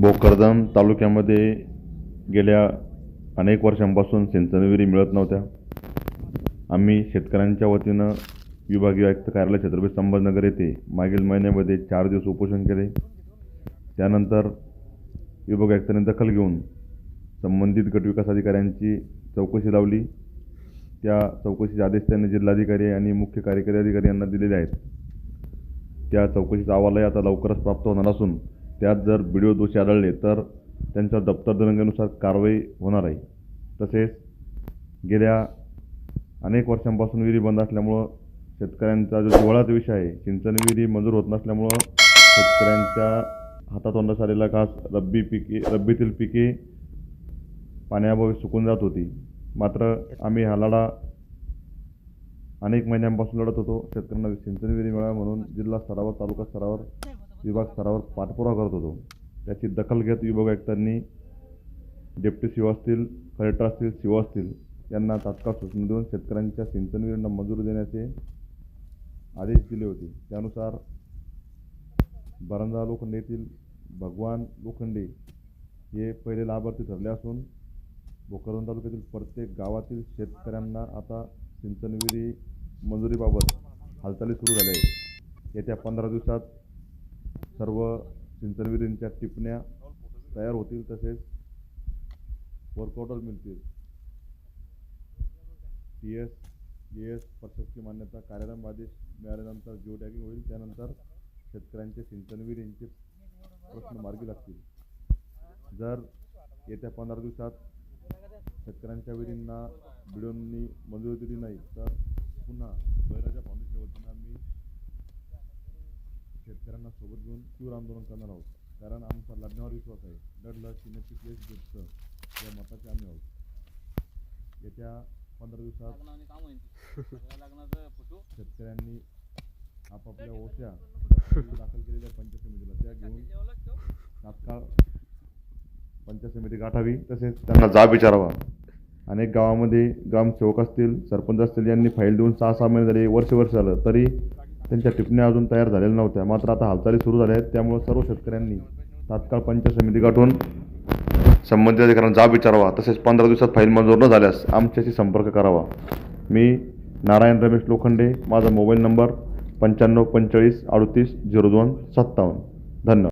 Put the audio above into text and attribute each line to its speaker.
Speaker 1: भोकरदन तालुक्यामध्ये गेल्या अनेक वर्षांपासून सिंचनविहिरी मिळत नव्हत्या. आम्ही शेतकऱ्यांच्या वतीनं विभागीय आयुक्त कार्यालय छत्रपती संभाजनगर येथे मागील महिन्यामध्ये चार दिवस उपोषण केले. त्यानंतर विभाग आयुक्तांनी दखल घेऊन संबंधित गटविकास अधिकाऱ्यांची चौकशी लावली. त्या चौकशीचे आदेश त्यांनी जिल्हाधिकारी आणि मुख्य कार्यकारी अधिकारी यांना दिलेले आहेत. त्या चौकशीचा अहवालही आता लवकरच प्राप्त होणार असून त्यात जर व्हिडिओ दोषी आढळले तर त्यांच्यावर दप्तर दिनांकानुसार कारवाई होणार आहे. तसेच गेल्या अनेक वर्षांपासून विहिरी बंद असल्यामुळं शेतकऱ्यांचा जो जिव्हाळ्याचा विषय आहे सिंचन विहिरी मंजूर होत नसल्यामुळं शेतकऱ्यांच्या हातातोंडास आलेला घास रब्बी पिके रब्बीतील पिके पाण्याअभावी सुकून जात होती. मात्र आम्ही हा लढा अनेक महिन्यांपासून लढत होतो. शेतकऱ्यांना सिंचन विहिरी मिळावा म्हणून जिल्हा स्तरावर तालुका स्तरावर विभाग स्तरावर पाठपुरावा करत होतो. त्याची दखल घेत विभाग आयुक्तांनी डेप्टी सीओ असतील कलेक्टर असतील सीओ असतील यांना तात्काळ सूचना देऊन शेतकऱ्यांच्या सिंचन विहिरींना मंजुरी देण्याचे आदेश दिले होते. त्यानुसार बरंजा लोखंडे येथील भगवान लोखंडे हे पहिले लाभार्थी ठरले असून भोकरदन तालुक्यातील प्रत्येक गावातील शेतकऱ्यांना आता सिंचन विहिरी मंजुरीबाबत हालचाली सुरू झाल्या आहेत. येत्या पंधरा दिवसात सर्व सिंचन टिपण्या तयार होतील तसेच वर्क मिळतील. टी एस डी एस प्रशासकीय मान्यता कार्यक्रम आदेश मिळाल्यानंतर जिओ टॅगिंग होईल त्यानंतर शेतकऱ्यांचे सिंचन विहिरींचे प्रश्न मार्गी लागतील. जर येत्या पंधरा दिवसात शेतकऱ्यांच्या विहिरींना बिडोंनी मंजुरी दिली नाही तर पुन्हा बैराच्या शेतकऱ्यांना सोबत घेऊन तीव्र आंदोलन करणार आहोत. कारण आमचा लढण्यावर विश्वास आहे. लढलं की नक्की प्लेस भेटतं या मताचे आम्ही आहोत. येत्या पंधरा दिवसात शेतकऱ्यांनी आपापल्या ओट्या दाखल केलेल्या पंचायत समितीला त्या घेऊन तात्काळ पंचायत समिती गाठावी तसेच त्यांना जाब विचारावा. अनेक गावामध्ये ग्रामसेवक असतील सरपंच असतील यांनी फाईल देऊन सहा सहा महिने झाले वर्ष वर्ष झालं तरी त्यांच्या टिपण्या अजून तयार झालेल्या नव्हत्या. मात्र आता हालचाली सुरू झाल्या आहेत. त्यामुळे सर्व शेतकऱ्यांनी तात्काळ पंच समिती गाठून संबंधित अधिकाऱ्यांना जाब विचारावा. तसेच पंधरा दिवसात फाईल मंजूर न झाल्यास आमच्याशी संपर्क करावा. मी नारायण रमेश लोखंडे. माझा मोबाईल नंबर पंच्याण्णव पंचेचाळीस अडतीस झिरो दोन सत्तावन्न. धन्यवाद.